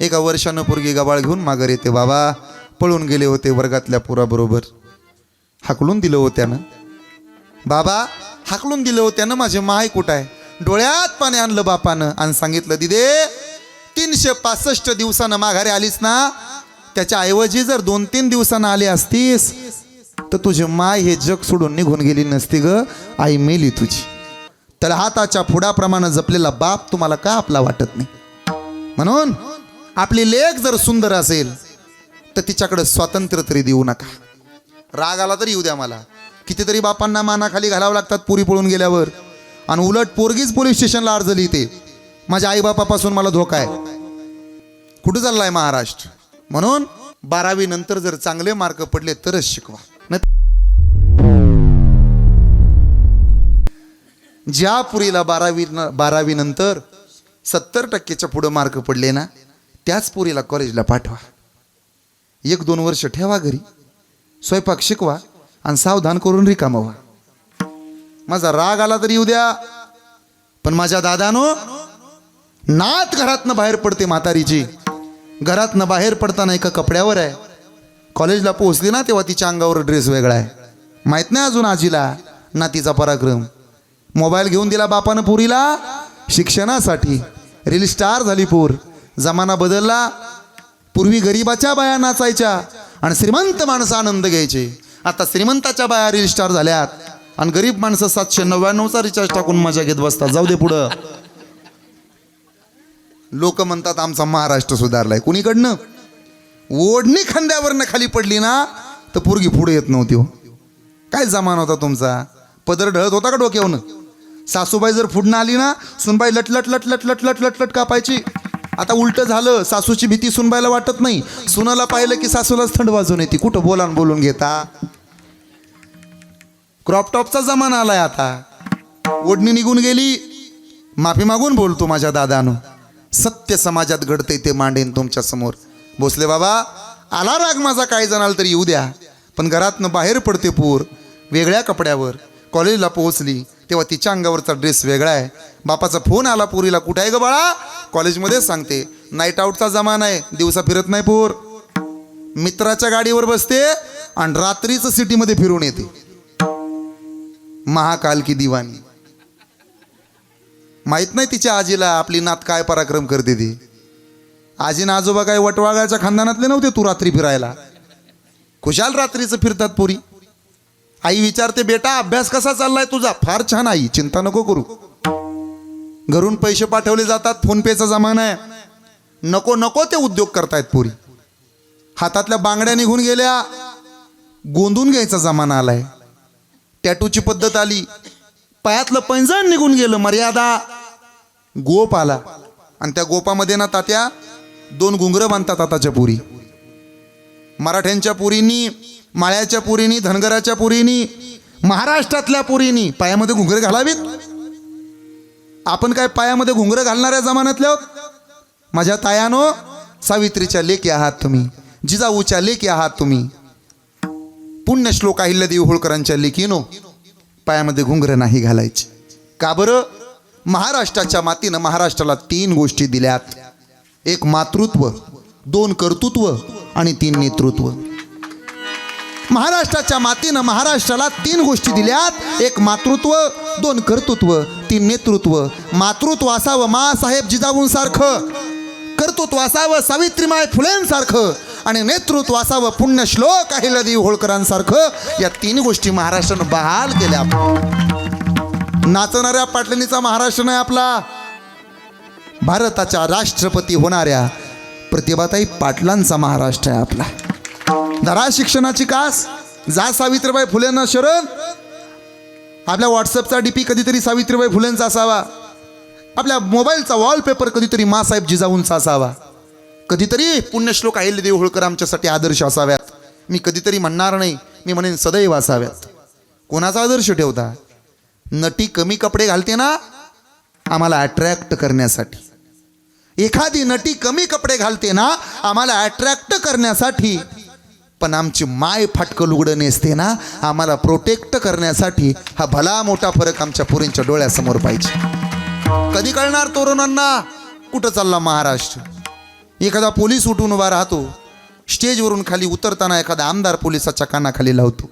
एका वर्षानं पोरगी गबाळ घेऊन माघार येते बाबा पळून गेले होते वर्गातल्या पोराबरोबर. हाकलून दिलं होत्यानं बाबा हाकलून दिलं होत्यानं माझे माय कुठं आहे? डोळ्यात पाणी आणलं बापानं. आणि सांगितलं दिदे तीनशे पासष्ट दिवसानं माघारी आलीस ना? त्याच्या ऐवजी जर दोन तीन दिवसानं आली असतीस तर तुझी माय हे जग सोडून निघून गेली नसती ग आई मेली तुझी. तर हाताच्या फुडाप्रमाणे जपलेला बाप तुम्हाला का आपला वाटत नाही? म्हणून आपली लेख जर सुंदर असेल तर तिच्याकडे स्वातंत्र्य तरी देऊ नका. राग आला तरी येऊ द्या मला. कितीतरी बापांना मानाखाली घालावं लागतात पुरी पळून गेल्यावर. आणि उलट पोरगीच पोलीस स्टेशनला अर्ज लिहिते. माझ्या आईबापापासून मला धोका आहे. कुठं चाललाय महाराष्ट्र? म्हणून बारावी नंतर जर चांगले मार्क पडले तरच शिकवा. नाही ज्या पुरीला बारावी बारावी नंतर सत्तर टक्केच्या पुढं मार्क पडले ना त्याच पुरीला कॉलेजला पाठवा. एक दोन वर्ष ठेवा घरी. स्वयंपाक शिकवा आणि सावधान करून रिकामा व्हा. माझा राग आला तरी येऊ द्या. पण माझ्या दादानो नात घरातनं बाहेर पडते म्हातारीची. घरातनं बाहेर पडताना एका कपड्यावर आहे. कॉलेजला पोहोचली ना तेव्हा तिच्या अंगावर ड्रेस वेगळा आहे. माहीत नाही अजून आजीला नातीचा पराक्रम. मोबाईल घेऊन दिला बापानं पुरीला शिक्षणासाठी. रील स्टार झाली पूर. जमाना बदलला पूर्वी गरिबाच्या बाया नाचायच्या आणि श्रीमंत माणसं आनंद घ्यायचे. आता श्रीमंताच्या बाया रील स्टार झाल्यात आणि गरीब माणसं सातशे नव्याण्णवचा रिचार्ज टाकून मजा घेत बसतात. जाऊ दे पुढं. लोक म्हणतात आमचा महाराष्ट्र सुधारलाय. कुणीकडनं? ओढणी खांद्यावरनं खाली पडली ना तर पोरगी पुढे येत नव्हती हो. काय जमान होता तुमचा? पदर ढळत होता का डोक्यावनं सासूबाई जर फुडणं आली ना सुनबाई लटलट लटलट लटलट लटलट कापायची. आता उलट झालं सासूची भीती सुनबायला वाटत नाही. सुनाला पाहिलं की सासूलाच थंड वाजून येते. कुठं बोला बोलून घेता? क्रॉपटॉपचा जमाना आलाय आता. ओढणी निघून गेली. माफी मागून बोलतो माझ्या दादानं. सत्य समाजात घडते ते मांडेन तुमच्यासमोर. भोसले बाबा आला राग माझा काही जणाल तरी येऊ द्या. पण घरातनं बाहेर पडते पूर. वेगळ्या कपड्यावर. कॉलेजला पोहोचली. तेव्हा तिच्या अंगावरचा ड्रेस वेगळा आहे. बापाचा फोन आला पुरीला कुठे आहे ग बाळा? कॉलेजमध्ये सांगते नाईट आऊटचा जमाना आहे दिवसा फिरत नाही पोर. मित्राच्या गाडीवर बसते आणि रात्रीच सिटीमध्ये फिरून येते. महाकाल की दिवाणी. माहीत नाही तिच्या आजीला आपली नात काय पराक्रम करते ती. आजीनं आजोबा काय वटवागाच्या खानदानातले नव्हते तू रात्री फिरायला. खुशाल रात्रीचं फिरतात पुरी. आई विचारते बेटा अभ्यास कसा चाललाय तुझा? फार छान आई. चिंता नको करू. घरून पैसे पाठवले जातात फोनपेचा जमाना आहे. नको नको ते उद्योग करतायत पुरी. हातातल्या बांगड्या निघून गेल्या गोंदून घ्यायचा जमाना आलाय. टॅटूची पद्धत आली. पायातलं पैंजण निघून गेलं मर्यादा. गोप आला. आणि त्या गोपामध्ये ना तात्या दोन घुंगरं बांधतात आताच्या पुरी. मराठ्यांच्या पुरींनी माळ्याच्या पुरीनी धनगराच्या पुरीनी महाराष्ट्रातल्या पुरीनी पायामध्ये घुंगरे घालावीत? आपण काय पायामध्ये घुंगरं घालणाऱ्या जमान्यातल्या आहोत? माझ्या तायानो सावित्रीच्या लेखी आहात तुम्ही. जिजाऊच्या लेखी आहात तुम्ही. पुण्यश्लोक अहिल्यादेवी होळकरांच्या लेखीनो पायामध्ये घुंगरं नाही घालायची. का बरं? महाराष्ट्राच्या मातीनं महाराष्ट्राला तीन गोष्टी दिल्यात. एक मातृत्व दोन कर्तृत्व आणि तीन नेतृत्व. महाराष्ट्राच्या मातीनं महाराष्ट्राला तीन गोष्टी दिल्यात. एक मातृत्व दोन कर्तृत्व तीन नेतृत्व. मातृत्व असावं मासाहेब जिजाऊंसारखं. कर्तृत्व असावं सावित्रीमाय फुलेंसारखं. आणि नेतृत्व असावं पुण्यश्लोक लदी होळकरांसारखं. या तीन गोष्टी महाराष्ट्रानं बहाल केल्या. नाचणाऱ्या पाटलणीचा महाराष्ट्र नाही आपला. भारताच्या राष्ट्रपती होणाऱ्या प्रतिभाताई पाटलांचा महाराष्ट्र आहे आपला. धरा शिक्षणाची कास. जा सावित्रीबाई फुलेंना शरण. आपल्या व्हॉट्सअपचा डीपी कधीतरी सावित्रीबाई फुलेंचा असावा. आपल्या मोबाईलचा वॉलपेपर कधीतरी मासाहेब जिजाऊंचा असावा. कधीतरी पुण्यश्लोक देव होळकर आमच्यासाठी आदर्श असाव्यात. मी कधीतरी म्हणणार नाही मी म्हणेन सदैव असाव्यात. कोणाचा आदर्श ठेवता? नटी कमी कपडे घालते ना? आम्हाला अट्रॅक्ट करण्यासाठी. एखादी नटी कमी कपडे घालते ना? आम्हाला अट्रॅक्ट करण्यासाठी. पण आमची माय फाटकं लुगडं नेसते ना आम्हाला प्रोटेक्ट करण्यासाठी हा भला मोठा फरक आमच्या पुरींच्या डोळ्यासमोर पाहिजे. कधी कळणार तरुणांना? कुठं चालला महाराष्ट्र? एखादा पोलीस उठून उभा राहतो स्टेजवरून खाली उतरताना एखादा आमदार पोलिसाच्या कानाखाली लावतो.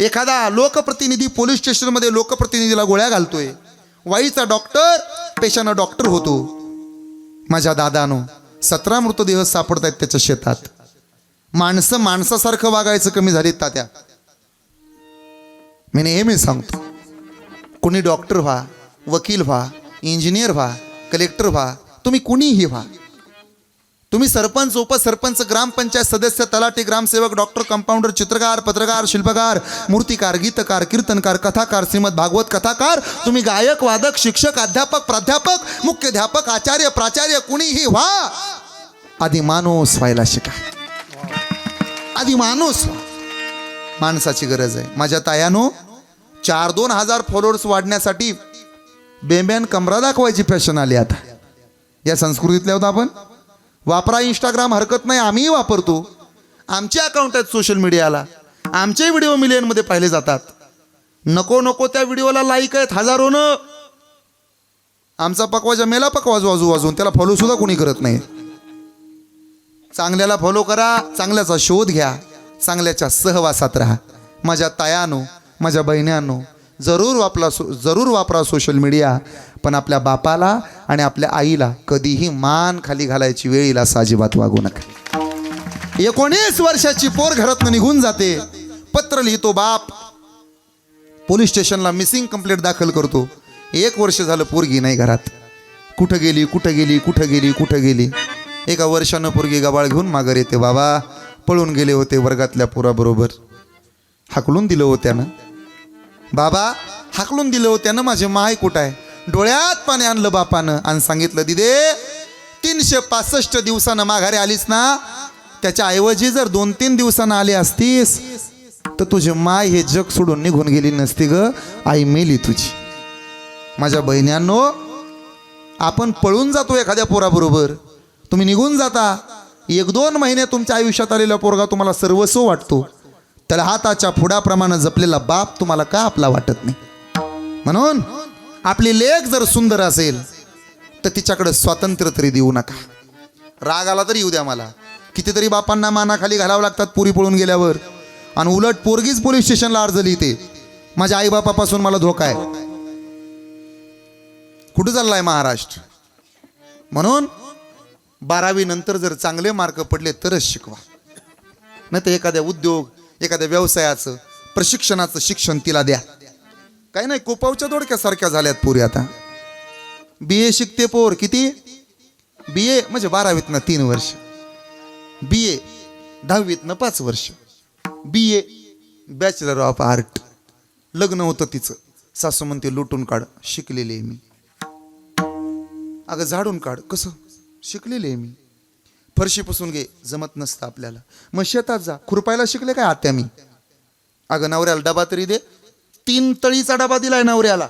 एखादा लोकप्रतिनिधी पोलीस स्टेशनमध्ये लोकप्रतिनिधीला गोळ्या घालतोय. वाईचा डॉक्टर पेशानं डॉक्टर होतो. माझ्या दादानो सतरा मृतदेह सापडत आहेत त्याच्या शेतात. माणसं माणसासारखं वागायचं कमी झालीत तात्या. मी नेहमी सांगतो कोणी डॉक्टर व्हा वकील व्हा इंजिनियर व्हा कलेक्टर व्हा तुम्ही कुणीही व्हा. तुम्ही सरपंच उपसरपंच ग्रामपंचायत सदस्य तलाठी ग्रामसेवक डॉक्टर कंपाऊंडर चित्रकार पत्रकार शिल्पकार मूर्तिकार गीतकार कीर्तनकार कथाकार श्रीमद भागवत कथाकार तुम्ही गायक वादक शिक्षक अध्यापक प्राध्यापक मुख्याध्यापक आचार्य प्राचार्य कुणीही व्हा. आधी माणूस व्हायला शिका. आधी माणूस. माणसाची गरज आहे. माझ्या तायानो चार दोन हजार फॉलोअर्स वाढण्यासाठी बेंब्यान कमरा दाखवायची फॅशन आली आता. या संस्कृतीतल्या होता आपण. वापरा इंस्टाग्राम हरकत नाही आम्हीही वापरतो. आमचे अकाउंट आहेत सोशल मीडियाला आमचे व्हिडिओ मिलियनमध्ये पाहिले जातात. नको नको त्या व्हिडिओला लाईक आहेत हजारोनं. आमचा पकवाजा मेला पकवाज वाजू वाजून. त्याला फॉलो सुद्धा कोणी करत नाही. चांगल्याला फॉलो करा चांगल्याचा शोध घ्या चांगल्याच्या सहवासात राहा. माझ्या तायानो माझ्या बहिण्यांनो जरूर वापरा सो जरूर वापरा सोशल मीडिया पण आपल्या बापाला आणि आपल्या आईला कधीही मान खाली घालायची वेळ येईल असं अजिबात वागू नका. एकोणीस वर्षाची पोर घरातनं निघून जाते. पत्र लिहितो बाप. पोलीस स्टेशनला मिसिंग कंप्लेंट दाखल करतो. एक वर्ष झालं पोरगी नाही घरात. कुठं गेली कुठं गेली कुठं गेली कुठं गेली? एका वर्षानं पोरगी गबाळ घेऊन माघार येते बाबा पळून गेले होते वर्गातल्या पोराबरोबर. हाकलून दिलं होत्यानं बाबा हाकलून दिलं होत्यानं माझे माय कुठं आहे? डोळ्यात पाणी आणलं बापानं आणि सांगितलं दिदे तीनशे पासष्ट दिवसानं माघारी आलीस ना? त्याच्या ऐवजी जर दोन तीन दिवसानं आली असतीस तर तुझे माय हे जग सोडून निघून गेली नसती ग आई मेली तुझी. माझ्या बहिण्यांनो आपण पळून जातो एखाद्या पोराबरोबर. तुम्ही निघून जाता. एक दोन महिने तुमच्या आयुष्यात आलेला पोरगा तुम्हाला सर्वस्व वाटतो. तर हाताच्या फुडाप्रमाणे जपलेला बाप तुम्हाला का आपला वाटत नाही? म्हणून आपली लेख जर सुंदर असेल तर तिच्याकडे स्वातंत्र्य तरी देऊ नका. राग आला तरी येऊ द्या मला. कितीतरी बापांना मानाखाली घालावं लागतात पुरी पळून गेल्यावर. आणि उलट पोरगीच पोलीस स्टेशनला अर्ज लिहिते. माझ्या आईबापापासून मला धोका आहे. कुठं चाललाय महाराष्ट्र? म्हणून बारावी नंतर जर चांगले मार्क पडले तरच शिकवा. नाही तर एखाद्या उद्योग एखाद्या व्यवसायाचं प्रशिक्षणाचं शिक्षण तिला द्या. काही नाही कोपावच्या दोडक्यासारख्या झाल्यात पोरी आता. बी ए शिकते पोर किती? बी ए म्हणजे बारावीतनं तीन वर्ष. बी ए दहावीतनं पाच वर्ष. B A bachelor of art लग्न होतं तिचं. सासू म्हणते लुटून काढ शिकलेली आहे मी. अगं झाडून काढ. कसं? शिकलेली आहे मी. फरशी पुसून घे जमत नसतं आपल्याला. मग शेतात जा. खुरपायला शिकले काय आत्या मी? अगं नवऱ्याला डबा तरी दे. तीन तळीचा डबा दिलाय नवऱ्याला.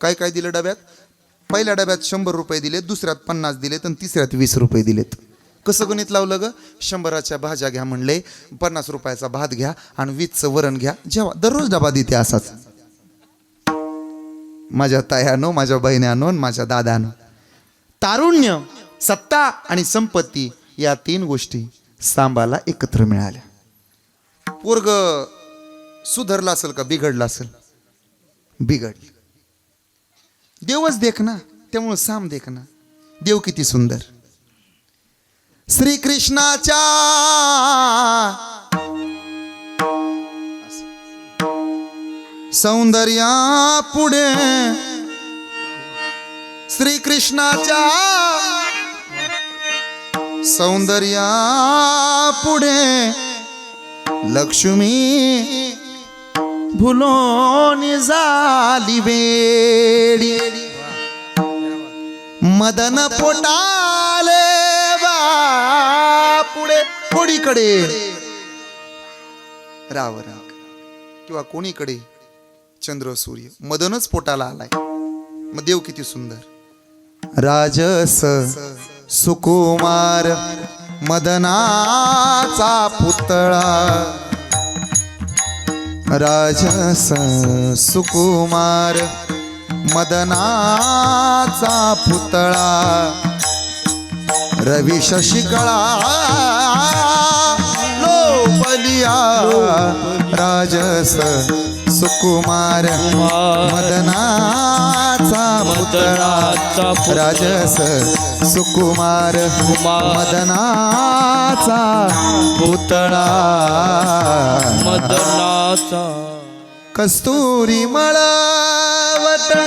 काय काय दिलं डब्यात? पहिल्या डब्यात शंभर रुपये दिले दुसऱ्यात पन्नास दिले आणि तिसऱ्यात वीस रुपये दिलेत. कसं गणित लावलं ग? शंभराच्या भाज्या घ्या म्हणले पन्नास रुपयाचा भात घ्या आणि वीसचं वरण घ्या. जेव्हा दररोज डबा देते असाच. माझ्या तायानो माझ्या बहिण्यानो आणि माझ्या दादानो. तारुण्य सत्ता आणि संपत्ती या तीन गोष्टी सांबाला एकत्र मिळाल्या. पोरग सुधरला असेल का? बिघडला असेल? बिघडलं. देवच देख ना त्यामुळं साम देख ना. देव किती सुंदर. श्रीकृष्णाच्या सौंदर्या पुढे. श्रीकृष्णाच्या सौंदर्या पुढे लक्ष्मी भुलोनी झाली वेडी. मदन पोटाले बा पुढे कोणीकडे? राव राव. किंवा कोणीकडे? चंद्र सूर्य. मदनच पोटाला आलाय. मग देव किती सुंदर. राजस. सुकुमार मदनाचा पुतळा. राजस सुकुमार मदनाचा पुतळा. रवी शशिकळा लोपलिया. राजस सुकुमार मदना मदनाचा पुतळा. राजस सुकुमार कुमार. मदनाचा पुतळा. मदनाचा. कस्तुरी मळवट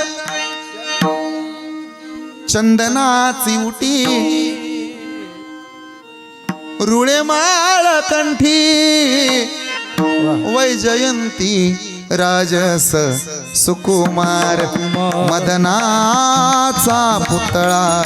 चंदनाची उटी. रुळे माळ कंठी. वैजयंती. राजस सुकुमार मदनाचा पुतळा.